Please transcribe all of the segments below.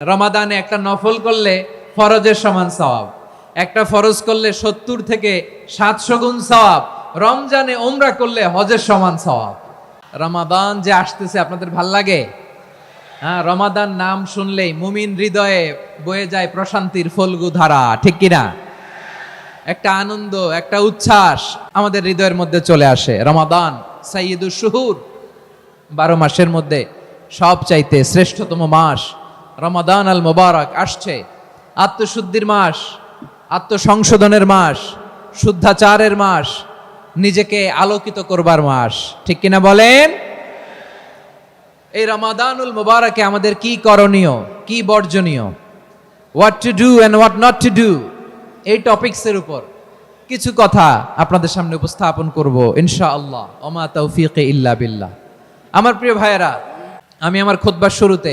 রমাদানে একটা নফল করলে ফরজের সমান সওয়াব। একটা ফরজ করলে সত্তর থেকে সাতশো গুণ সওয়াব। রমজানে ওমরা করলে হজের সমান সওয়াব। রমাদান যে আসতেছে, আপনাদের ভালো লাগে? হ্যাঁ রমাদান নাম শুনলেই মুমিন হৃদয়ে বয়ে যায় প্রশান্তির ফলগু ধারা, ঠিক কিনা? একটা আনন্দ, একটা উচ্ছ্বাস আমাদের হৃদয়ের মধ্যে চলে আসে। রমাদান সাইয়দুর শুহুর, বারো মাসের মধ্যে সব চাইতে শ্রেষ্ঠতম মাস। রমাদান আল মোবারক আসছে। আত্মশুদ্ধির মাস, আত্মসংশোধনের মাস, শুদ্ধাচারের মাস, নিজেকে আলোকিত করবার মাস। ঠিক কিনা বলেন? এই রমাদানুল মোবারকে আমাদের কি করণীয়, কি বর্জনীয়? What to do and what not to do এই টপিকসের উপর কিছু কথা আপনাদের সামনে উপস্থাপন করব, ইনশাআল্লাহ। ওমা তৌফিক ইল্লা বিল্লাহ। আমার প্রিয় ভাইয়েরা, আমি আমার খুতবার শুরুতে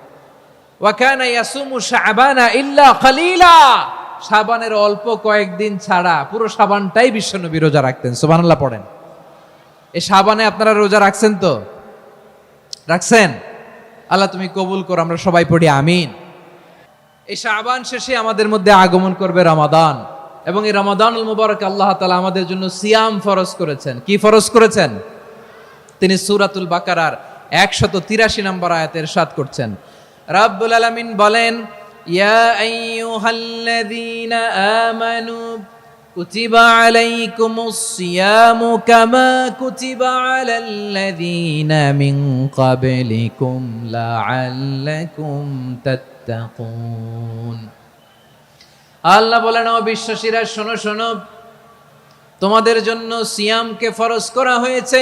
ওয়া কানা ইয়াসুমু শাবানা ইল্লা কালিলা শাবানের অল্প কয়েকদিন ছাড়া পুরো শাবানটাই বিশ্বনবী রোজা রাখতেন, সুবহানাল্লাহ পড়েন। এই শাবানে আপনারা রোজা রাখছেন তো? রাখছেন? আল্লাহ তুমি কবুল করো, আমরা সবাই পড়ি, আমিন। এই শাবান শেষে আমাদের মধ্যে আগমন করবে রমাদান। এবং এই রমাদানুল মুবারক আল্লাহ তালা আমাদের জন্য সিয়াম ফরজ করেছেন। কি ফরজ করেছেন? তিনি সুরাতুল বাকারার একশত তিরাশি নম্বর আয়াতের সাত করছেন। রাব্বুল আলামিন বলেন, ইয়া আইয়ুহাল্লাযীনা আমানু, কুতিবা আলাইকুমুস সিয়ামু কামা কুতিবা আলাল্লাযীনা মিন ক্বাবলিকুম লাআল্লাকুম তাত্তাকুন। আল্লাহ বলেন, ও বিশ্বাসীরা, শোনো শোনো, তোমাদের জন্য সিয়ামকে ফরজ করা হয়েছে।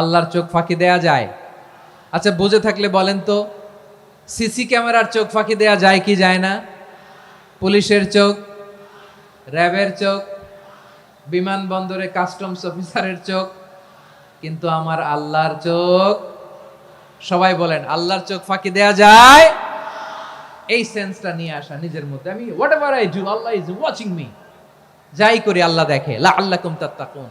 আল্লাহর চোখ ফাঁকি দেয়া যায়। আচ্ছা বুঝে থাকলে বলেন তো, সিসি ক্যামেরার চোখ ফাঁকি দেয়া যায় কি যায় না? পুলিশের চোখ, র্যাবের চোখ, বিমানবন্দরে কাস্টমস অফিসারের চোখ, কিন্তু আমার আল্লাহর চোখ, সবাই বলেন, আল্লাহর চোখ ফাঁকি দেয়া যায়? এই সেন্সটা নিয়ে আসা নিজের মধ্যে। আমি whatever I do Allah is watching me যাই করি, আল্লাহ দেখে। লা আল্লাহ কুম তাত্তাকুন।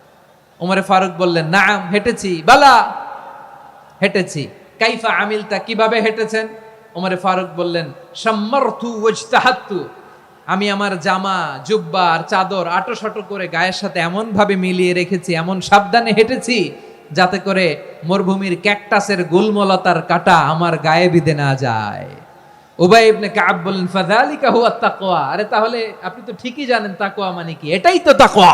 ওমরে ফারুক বললেন না হেঁটেছি। বালা, হেঁটেছি। কাইফা আমিলতা, কীভাবে হেঁটেছেন? ওমরে ফারুক বললেন সম্মার্থু ওজতাহাত্তু আমি আমার জামা, জুব্বা আর চাদর আটো সাটো করে গায়ের সাথে এমন ভাবে মিলিয়ে রেখেছি, এমন সাবধানে হেঁটেছি যাতে করে মরুভূমির ক্যাকটাসের গুলমলতার কাটা আমার গায়ে বিধে না যায়। উবাই ইবনে কাব বললেন, ফাযালিকা হুয়া তাকওয়া। আরে তাহলে আপনি তো ঠিকই জানেন তাকওয়া মানে কি? এটাই তো তাকওয়া।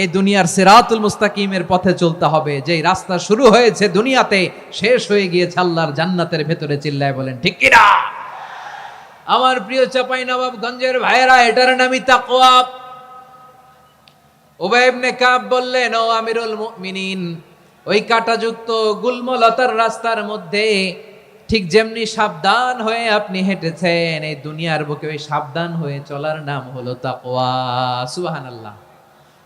এই দুনিয়ার সিরাতুল মুস্তাকিমের পথে চলতে হবে। যেই রাস্তা শুরু হয়েছে দুনিয়াতে, শেষ হয়ে গিয়েছে আল্লাহর জান্নাতের ভেতরে চিল্লায় বলেন, ঠিক কিনা আমার প্রিয় চাপাই নবাবগঞ্জের ভাইয়েরা, এটার নামই তাকওয়া। উবাই ইবনে কাব বললেন, ও আমিরুল মুমিনিন, ওই কাটাযুক্ত গুলমলতার রাস্তার মধ্যে ঠিক যেমনি সাবধান হয়ে আপনি হেঁটেছেন, এই দুনিয়ার বুকে ওই সাবধান হয়ে চলার নাম হলো তাকওয়া। সুবহানাল্লাহ।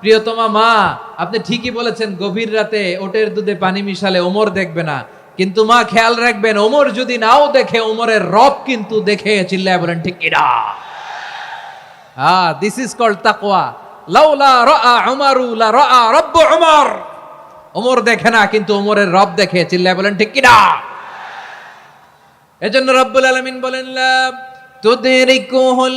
প্রিয়তমা মা, আপনি ঠিকই বলেছেন, গভীর রাতে ওটের দুধে পানি মিশালে ওমর দেখবে না। কিন্তু মা, খেয়াল রাখবেন, ওমর যদি নাও দেখে, ওমরের রব কিন্তু দেখে চিল্লায় বলেন, ঠিক কিনা হ্যাঁ দিস ইজ কল্ড তাকওয়া। লাউলা রাআ উমারু, লা রাআ রব্বু উমর। ওমর দেখে না, কিন্তু ওমরের রব দেখে চিল্লায় বলেন, ঠিক কিনা এজন্য রব্বুল আলামিন বলেন, লা তুদরিকুহুল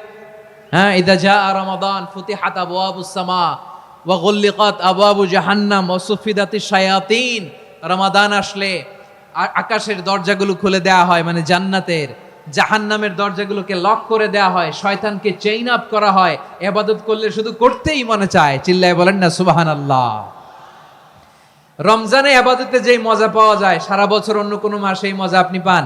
হ্যাঁ ইদা রমাদান ফুতিহাত আবওয়াবুস সামা ওয়া আবওয়াবু জাহান্নাম ওয়া সুফিদাতিশ শায়াতিন। রমাদান আসলে আকাশের দরজাগুলো খুলে দেয়া হয় মানে জান্নাতের। জাহান্নামের দরজাগুলোকে লক করে দেয়া হয়, শয়তানকে চেইন আপ করা হয়, এবাদত করলে শুধু করতেই মনে চায়। চিল্লায় বলেন না সুবাহান আল্লাহ রমজানে আবাদতে যেই মজা পাওয়া যায়, সারা বছর অন্য কোনো মাসে এই মজা আপনি পান।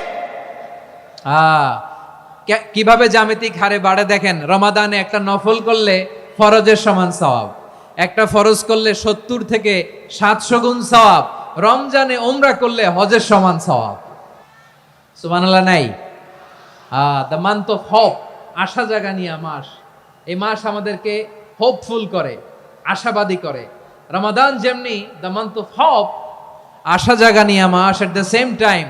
কে- কীভাবে জ্যামিতিক হারে বাড়ে দেখেন, রমাদানে একটা নফল করলে ফরজের সমান সওয়াব, একটা ফরজ করলে সত্তর থেকে সাতশো গুণ সওয়াব, রমজানে ওমরা করলে হজের সমান সওয়াব। সুবহানাল্লাহ, নাই? দ্য মান্থ অফ হোপ আশা জাগানিয়া মাস। এই মাস আমাদেরকে হোপফুল করে, আশাবাদী করে। রমাদান যেমনি দ্য মান্থ অফ হোপ আশা জাগানিয়া মাস এট দ্য সেম টাইম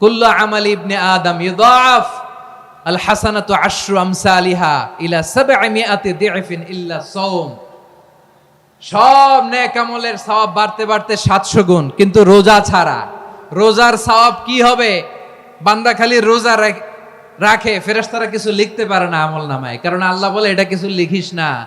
কুল্লু আমাল ইবনে আদম আল আমসালিহা ইলা ইল্লা সব নেক আমলের বাড়তে বাড়তে 700 গুণ, কিন্তু রোজা ছাড়া। রোজার সওয়াব কি হবে? বান্দা খালি রোজা রাখ- ফেরেশতারা কিছু লিখতে পারে না আমল নামায় কারণ আল্লাহ বলে, এটা কিছু লিখিস না।